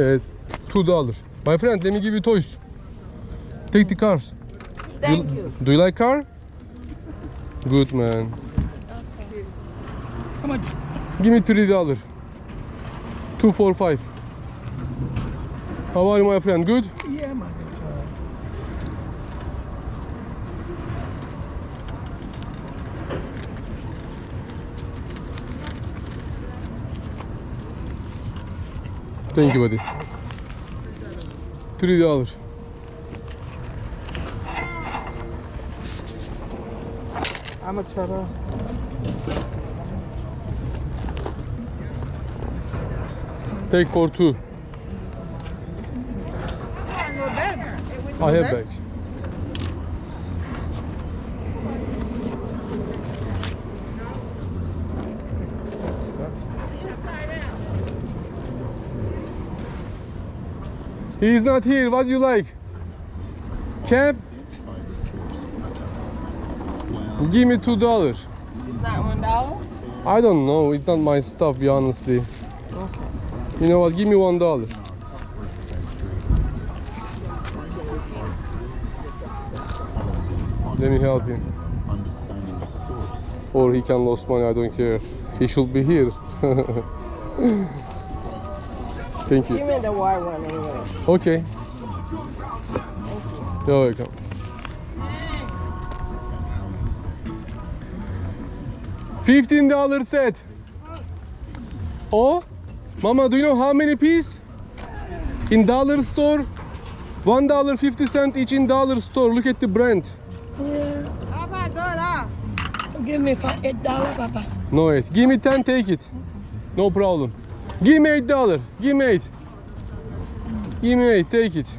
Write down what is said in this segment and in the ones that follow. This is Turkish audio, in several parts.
uh, two dollar. My friend, let me give you toys. Take the cars. Thank you, you. Do you like car? Good man. How much? Give me three dollar. Two four five. How are you, my friend? Good. Yeah, man. It's, uh, Thank you, buddy. Three dollar. how much for Take for two. I have bag. He is not here. What do you like? Cap? Give me two dollars. Is that one dollar? I don't know. It's not my stuff, be honestly. You know what? Give me one dollar. Let me help him. Or he can lose money. I don't care. He should be here. Thank Give you. me the white one anyway. Okay. You're welcome. Fifteen dollar set. Oh, Mama, do you know how many piece? In dollar store, one dollar fifty cent each in dollar store. Look at the brand. give me for eight dollar, Papa. No eight. Give me ten, take it. No problem. Give me eight dollar. Give me eight. Give me eight, take it.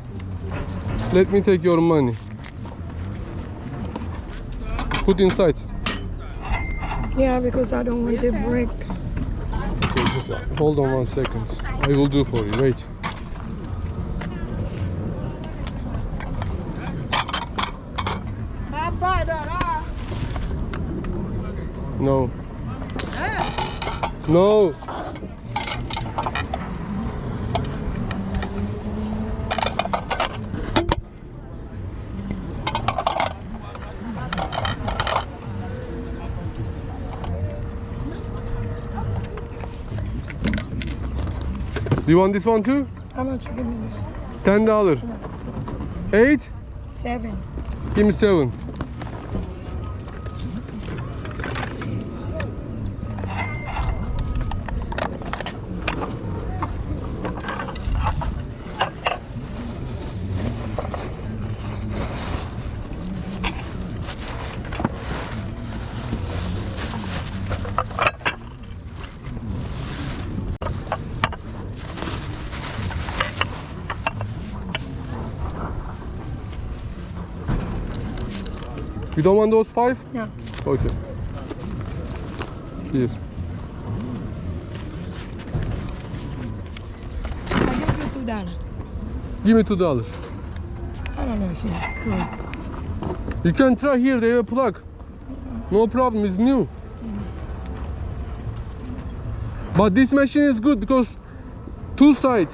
Let me take your money. Put inside. Yeah, because I don't want to break. Okay, just uh, hold on one second. I will do for you. Wait. No. Ah. No. You want this one too? How much you give me? Ten dollar. Eight? Seven. Give me seven. You don't want those five? No. Okay. Here. I give you two dollar. Give me two dollars. I don't know if it's good. You can try here. They have a plug. No problem. It's new. But this machine is good because two side.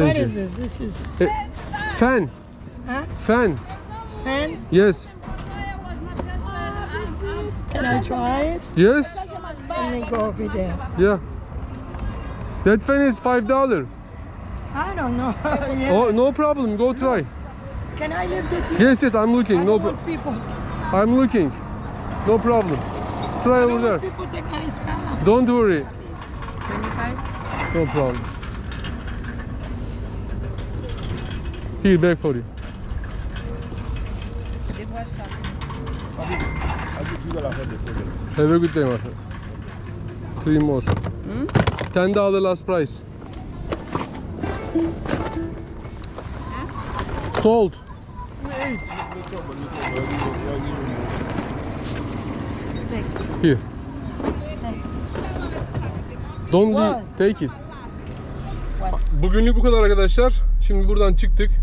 What Thank is you. this? This is Fan. Huh? Fan. fan. Yes. Can I try it? Yes. Let me go over there. Yeah. That fan is five dollar. I don't know. Yeah. Oh, no problem. Go try. Can I leave this here? Yes, yes. I'm I looking. don't No, pro- want people. I'm looking. No problem. Try I over don't there. want people take my stuff. Don't worry. Twenty-five? No problem. Here, back for you. Have a good day, my friend. Three more. Ten dollar last price. Sold. Here. Don't leave. Take it. Bugünlük bu kadar arkadaşlar. Şimdi buradan çıktık.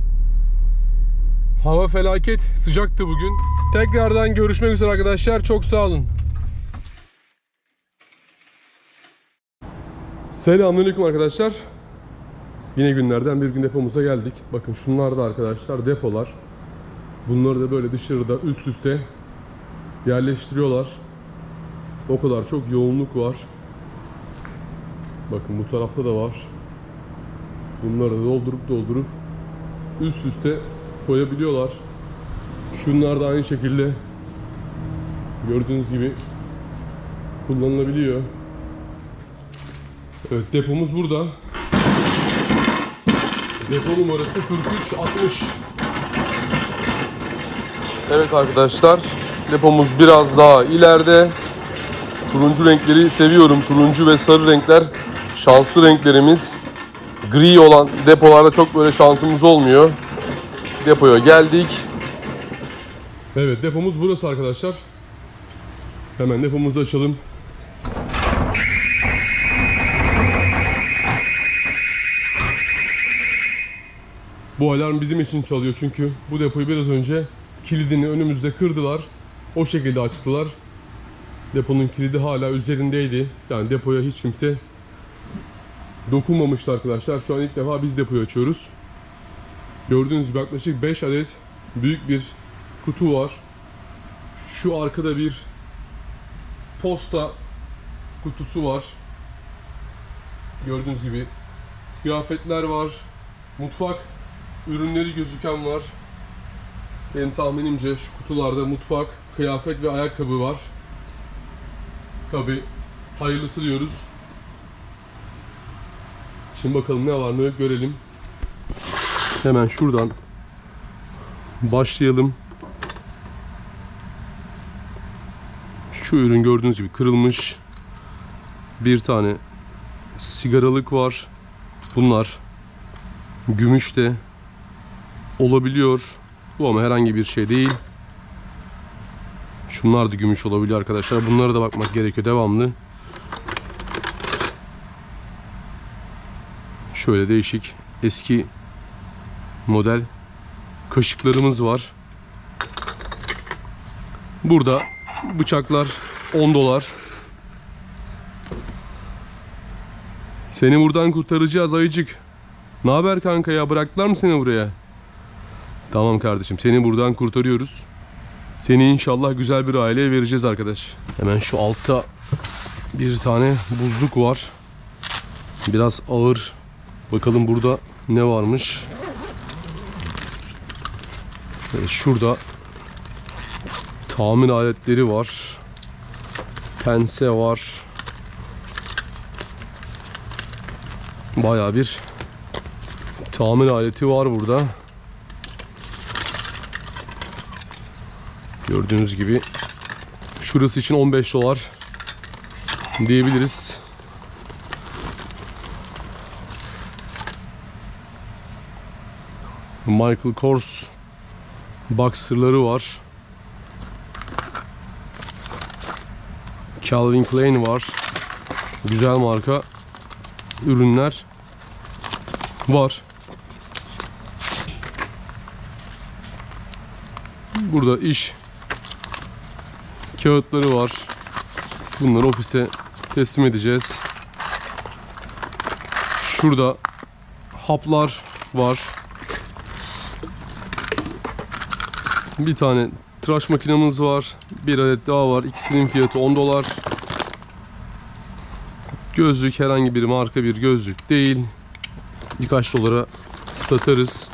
Hava felaket sıcaktı bugün. Tekrardan görüşmek üzere arkadaşlar. Çok sağ olun. Selamünaleyküm arkadaşlar. Yine günlerden bir gün depomuza geldik. Bakın şunlar da arkadaşlar depolar. Bunları da böyle dışarıda üst üste yerleştiriyorlar. O kadar çok yoğunluk var. Bakın bu tarafta da var. Bunları da doldurup doldurup üst üste koyabiliyorlar. Şunlar da aynı şekilde gördüğünüz gibi kullanılabiliyor. Evet depomuz burada. Depo numarası 4360. Evet arkadaşlar depomuz biraz daha ileride. Turuncu renkleri seviyorum. Turuncu ve sarı renkler şanslı renklerimiz. Gri olan depolarda çok böyle şansımız olmuyor. Depoya geldik. Evet depomuz burası arkadaşlar. Hemen depomuzu açalım. Bu alarm bizim için çalıyor çünkü bu depoyu biraz önce kilidini önümüzde kırdılar. O şekilde açtılar. Deponun kilidi hala üzerindeydi. Yani depoya hiç kimse dokunmamıştı arkadaşlar. Şu an ilk defa biz depoyu açıyoruz. Gördüğünüz gibi yaklaşık 5 adet büyük bir kutu var. Şu arkada bir posta kutusu var. Gördüğünüz gibi kıyafetler var. Mutfak ürünleri gözüken var. Benim tahminimce şu kutularda mutfak, kıyafet ve ayakkabı var. Tabi hayırlısı diyoruz. Şimdi bakalım ne var ne yok görelim. Hemen şuradan başlayalım. Şu ürün gördüğünüz gibi kırılmış. Bir tane sigaralık var. Bunlar gümüş de olabiliyor. Bu ama herhangi bir şey değil. Şunlar da gümüş olabiliyor arkadaşlar. Bunlara da bakmak gerekiyor devamlı. Şöyle değişik eski model kaşıklarımız var. Burada bıçaklar 10 dolar. Seni buradan kurtaracağız ayıcık. Ne haber kanka ya bıraktılar mı seni buraya? Tamam kardeşim seni buradan kurtarıyoruz. Seni inşallah güzel bir aileye vereceğiz arkadaş. Hemen şu altta bir tane buzluk var. Biraz ağır. Bakalım burada ne varmış. Evet, şurada tamir aletleri var. Pense var. Bayağı bir tamir aleti var burada. Gördüğünüz gibi şurası için 15 dolar diyebiliriz. Michael Kors boxer'ları var. Calvin Klein var. Güzel marka ürünler var. Burada iş kağıtları var. Bunları ofise teslim edeceğiz. Şurada haplar var. Bir tane tıraş makinamız var. Bir adet daha var. İkisinin fiyatı 10 dolar. Gözlük herhangi bir marka bir gözlük değil. Birkaç dolara satarız.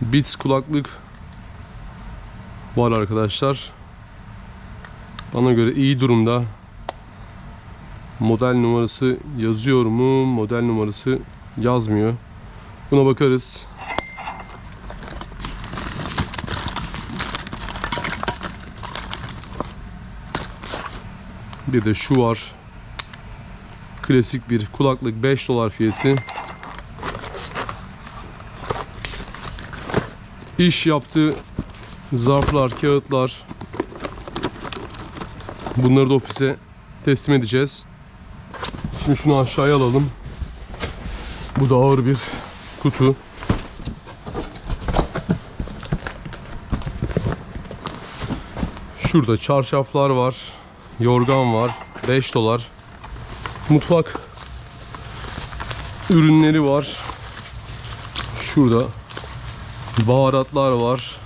Beats kulaklık var arkadaşlar. Bana göre iyi durumda. Model numarası yazıyor mu? Model numarası yazmıyor. Buna bakarız. Bir de şu var. Klasik bir kulaklık 5 dolar fiyatı. İş yaptığı zarflar, kağıtlar. Bunları da ofise teslim edeceğiz. Şimdi şunu aşağıya alalım. Bu da ağır bir kutu. Şurada çarşaflar var. Yorgan var. 5 dolar. Mutfak ürünleri var. Şurada baharatlar var.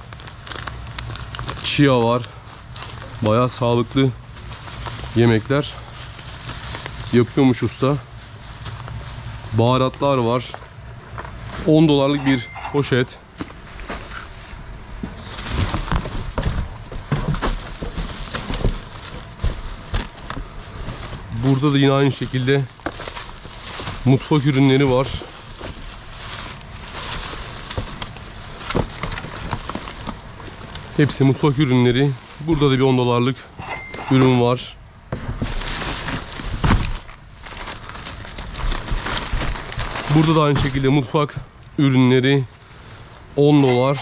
Chia var. Bayağı sağlıklı yemekler yapıyormuş usta. Baharatlar var. 10 dolarlık bir poşet. Burada da yine aynı şekilde mutfak ürünleri var. Hepsi mutfak ürünleri. Burada da bir 10 dolarlık ürün var. Burada da aynı şekilde mutfak ürünleri 10 dolar.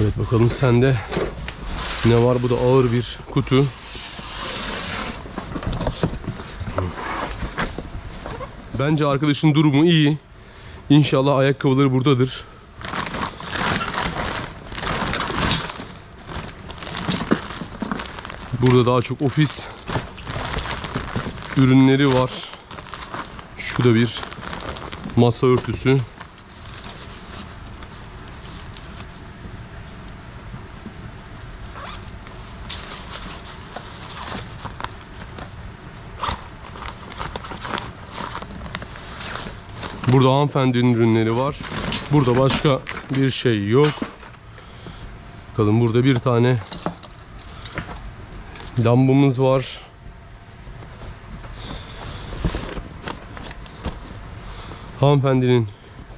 Evet bakalım sende ne var? Bu da ağır bir kutu. Bence arkadaşın durumu iyi. İnşallah ayakkabıları buradadır. Burada daha çok ofis ürünleri var. Şu da bir masa örtüsü. Burada hanımefendinin ürünleri var. Burada başka bir şey yok. Bakalım burada bir tane lambamız var. Hanımefendinin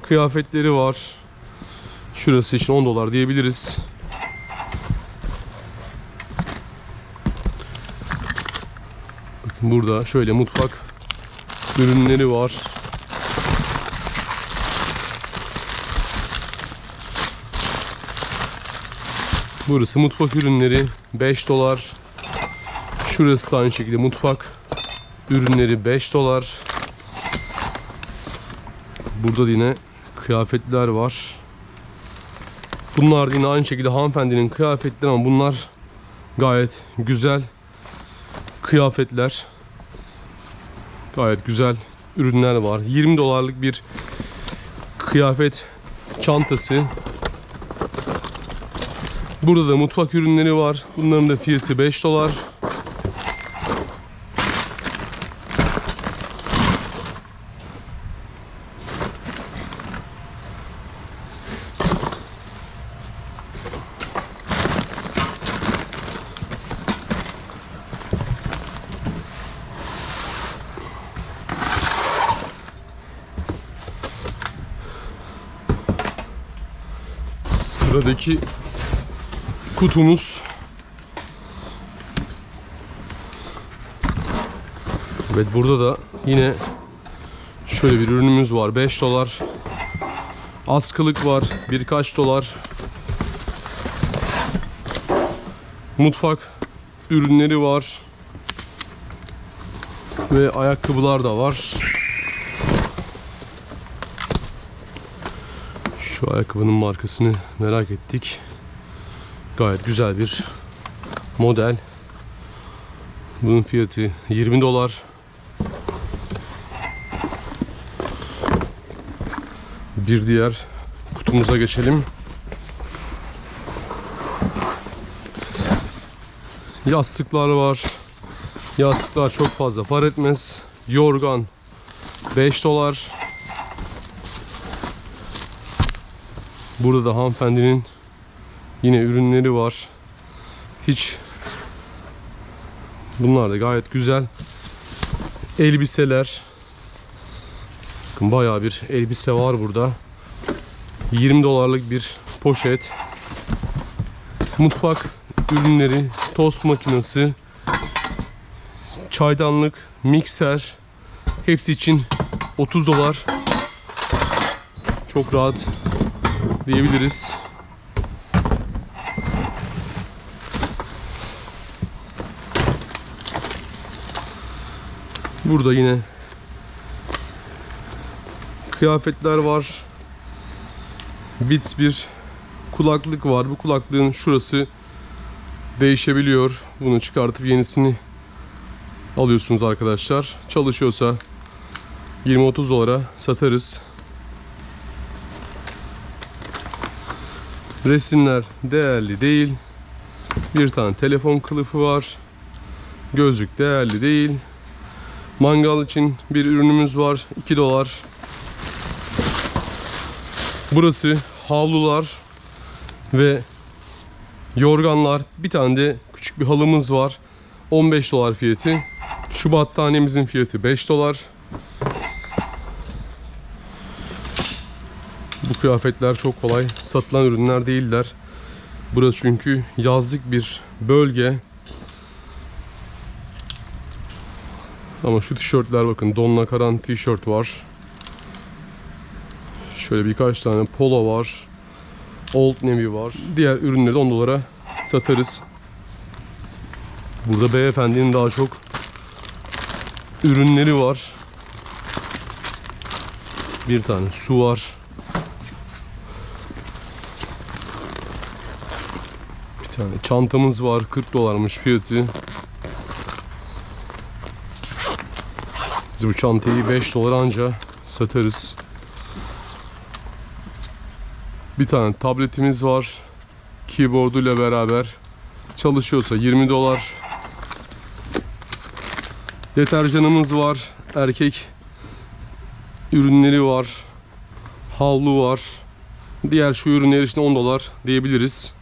kıyafetleri var. Şurası için 10 dolar diyebiliriz. Bakın burada şöyle mutfak ürünleri var. Burası mutfak ürünleri 5 dolar. Şurası da aynı şekilde mutfak ürünleri 5 dolar. Burada da yine kıyafetler var. Bunlar yine aynı şekilde hanımefendinin kıyafetleri ama bunlar gayet güzel kıyafetler. Gayet güzel ürünler var. 20 dolarlık bir kıyafet çantası. Burada da mutfak ürünleri var. Bunların da fiyatı 5 dolar. Sıradaki kutumuz. Evet burada da yine şöyle bir ürünümüz var. 5 dolar. Askılık var. Birkaç dolar. Mutfak ürünleri var. Ve ayakkabılar da var şu ayakkabının markasını merak ettik Gayet güzel bir model. Bunun fiyatı 20 dolar. Bir diğer kutumuza geçelim. Yastıklar var. Yastıklar çok fazla par etmez. Yorgan 5 dolar. Burada da hanımefendinin Yine ürünleri var. Hiç bunlar da gayet güzel. Elbiseler. Bakın bayağı bir elbise var burada. 20 dolarlık bir poşet. Mutfak ürünleri, tost makinesi, çaydanlık, mikser hepsi için 30 dolar. Çok rahat diyebiliriz. Burada yine kıyafetler var. Beats bir kulaklık var. Bu kulaklığın şurası değişebiliyor. Bunu çıkartıp yenisini alıyorsunuz arkadaşlar. Çalışıyorsa 20-30 dolara satarız. Resimler değerli değil. Bir tane telefon kılıfı var. Gözlük değerli değil. Mangal için bir ürünümüz var. 2 dolar. Burası havlular ve yorganlar. Bir tane de küçük bir halımız var. 15 dolar fiyatı. Şu battaniyemizin fiyatı 5 dolar. Kıyafetler çok kolay satılan ürünler değiller. Burası çünkü yazlık bir bölge. Ama şu tişörtler bakın donla karan tişört var. Şöyle birkaç tane polo var. Old Navy var. Diğer ürünleri de 10 dolara satarız. Burada beyefendinin daha çok ürünleri var. Bir tane su var. Bir tane çantamız var. 40 dolarmış fiyatı. Biz bu çantayı 5 dolar anca satarız. Bir tane tabletimiz var. Keyboarduyla beraber çalışıyorsa 20 dolar. Deterjanımız var. Erkek ürünleri var. Havlu var. Diğer şu ürünler için 10 dolar diyebiliriz.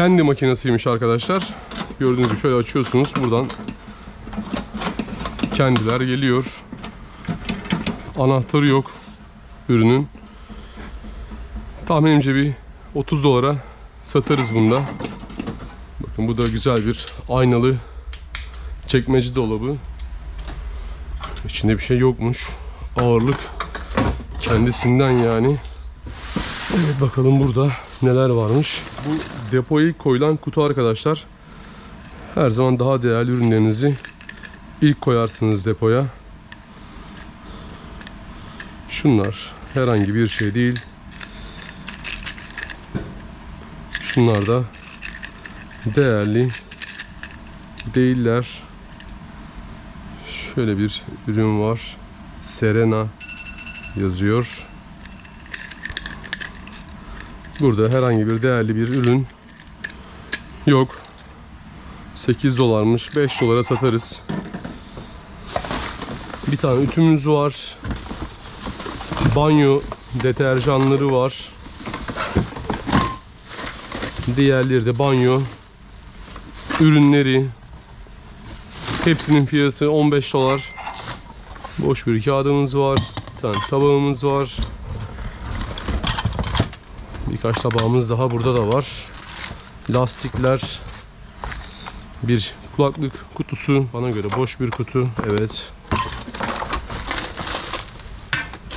Kendi makinesiymiş arkadaşlar. Gördüğünüz gibi şöyle açıyorsunuz. Buradan kendiler geliyor. Anahtarı yok ürünün. Tahminimce bir 30 dolara satarız bunda. Bakın bu da güzel bir aynalı çekmece dolabı. İçinde bir şey yokmuş. Ağırlık kendisinden yani. Evet bakalım burada neler varmış. Bu depoya koyulan kutu arkadaşlar. Her zaman daha değerli ürünlerinizi ilk koyarsınız depoya. Şunlar herhangi bir şey değil. Şunlar da değerli değiller. Şöyle bir ürün var. Serena yazıyor. Burada herhangi bir değerli bir ürün yok. 8 dolarmış. 5 dolara satarız. Bir tane ütümüz var. Banyo deterjanları var. Diğerleri de banyo ürünleri. Hepsinin fiyatı 15 dolar. Boş bir kağıdımız var. Bir tane tabağımız var. Birkaç tabağımız daha burada da var. Lastikler. Bir kulaklık kutusu. Bana göre boş bir kutu. Evet.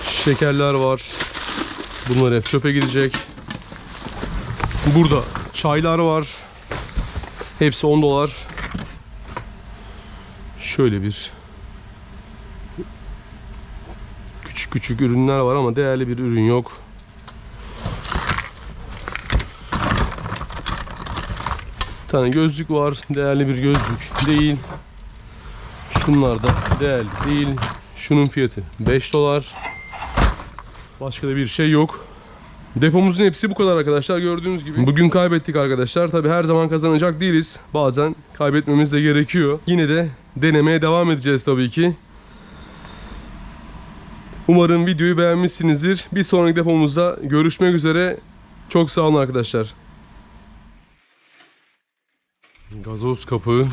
Şekerler var. Bunlar hep çöpe gidecek. Burada çaylar var. Hepsi 10 dolar. Şöyle bir küçük küçük ürünler var ama değerli bir ürün yok. Tane gözlük var. Değerli bir gözlük değil. Şunlar da değerli değil. Şunun fiyatı 5 dolar. Başka da bir şey yok. Depomuzun hepsi bu kadar arkadaşlar gördüğünüz gibi. Bugün kaybettik arkadaşlar. Tabi her zaman kazanacak değiliz. Bazen kaybetmemiz de gerekiyor. Yine de denemeye devam edeceğiz tabii ki. Umarım videoyu beğenmişsinizdir. Bir sonraki depomuzda görüşmek üzere. Çok sağ olun arkadaşlar. Gazoz kapı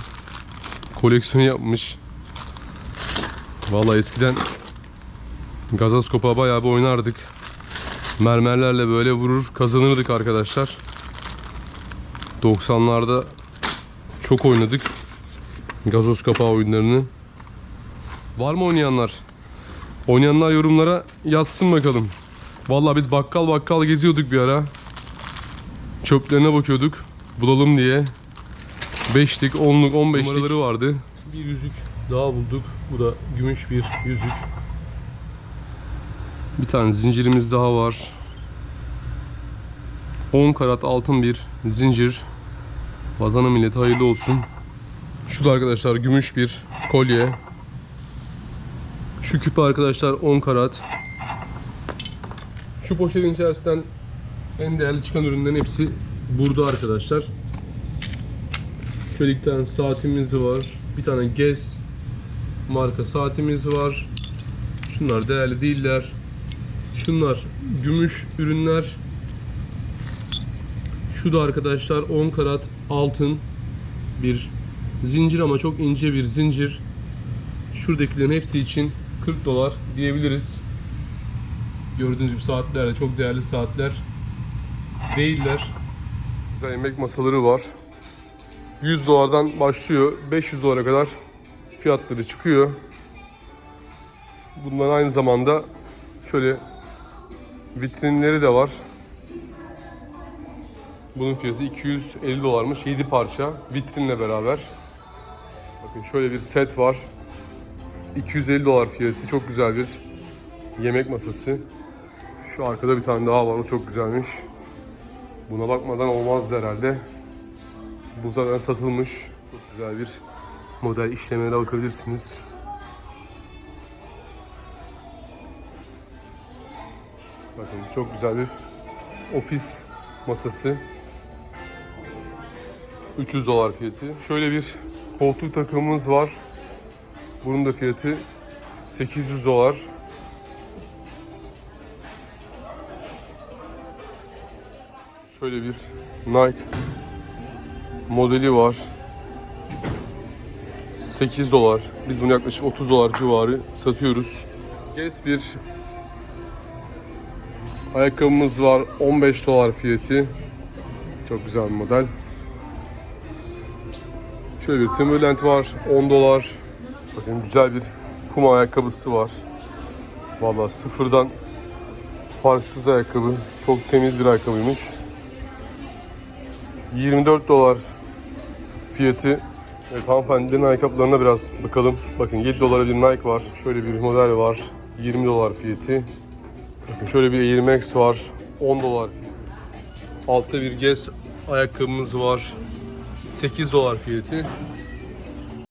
koleksiyonu yapmış. Vallahi eskiden gazoz kapağı bayağı bir oynardık. Mermerlerle böyle vurur kazanırdık arkadaşlar. 90'larda çok oynadık. Gazoz kapağı oyunlarını. Var mı oynayanlar? Oynayanlar yorumlara yazsın bakalım. Vallahi biz bakkal bakkal geziyorduk bir ara. Çöplerine bakıyorduk. Bulalım diye. 5'lik, 10'luk, 15'lik numaraları vardı. Bir yüzük daha bulduk. Bu da gümüş bir yüzük. Bir tane zincirimiz daha var. 10 karat altın bir zincir. Vatana millet hayırlı olsun. Şu da arkadaşlar gümüş bir kolye. Şu küpe arkadaşlar 10 karat. Şu poşetin içerisinden en değerli çıkan ürünlerin hepsi burada arkadaşlar. Şöyle iki tane saatimiz var. Bir tane Guess marka saatimiz var. Şunlar değerli değiller. Şunlar gümüş ürünler. Şu da arkadaşlar 10 karat altın bir zincir ama çok ince bir zincir. Şuradakilerin hepsi için 40 dolar diyebiliriz. Gördüğünüz gibi saatler de çok değerli saatler değiller. Güzel yemek masaları var. 100 dolardan başlıyor. 500 dolara kadar fiyatları çıkıyor. Bunların aynı zamanda şöyle vitrinleri de var. Bunun fiyatı 250 dolarmış. 7 parça vitrinle beraber. Bakın şöyle bir set var. 250 dolar fiyatı. Çok güzel bir yemek masası. Şu arkada bir tane daha var. O çok güzelmiş. Buna bakmadan olmazdı herhalde. Bu zaten satılmış. Çok güzel bir model işlemlere bakabilirsiniz. Bakın çok güzel bir ofis masası. 300 dolar fiyatı. Şöyle bir koltuk takımımız var. Bunun da fiyatı 800 dolar. Şöyle bir Nike modeli var. 8 dolar. Biz bunu yaklaşık 30 dolar civarı satıyoruz. Guess bir ayakkabımız var. 15 dolar fiyatı. Çok güzel bir model. Şöyle bir Timberland var. 10 dolar. Bakın güzel bir Puma ayakkabısı var. Vallahi sıfırdan farksız ayakkabı. Çok temiz bir ayakkabıymış. 24 dolar fiyatı. Evet hanımefendinin ayakkabılarına biraz bakalım. Bakın 7 dolara bir Nike var. Şöyle bir model var. 20 dolar fiyatı. Bakın şöyle bir Air var. 10 dolar fiyatı. Altta bir Guess ayakkabımız var. 8 dolar fiyatı.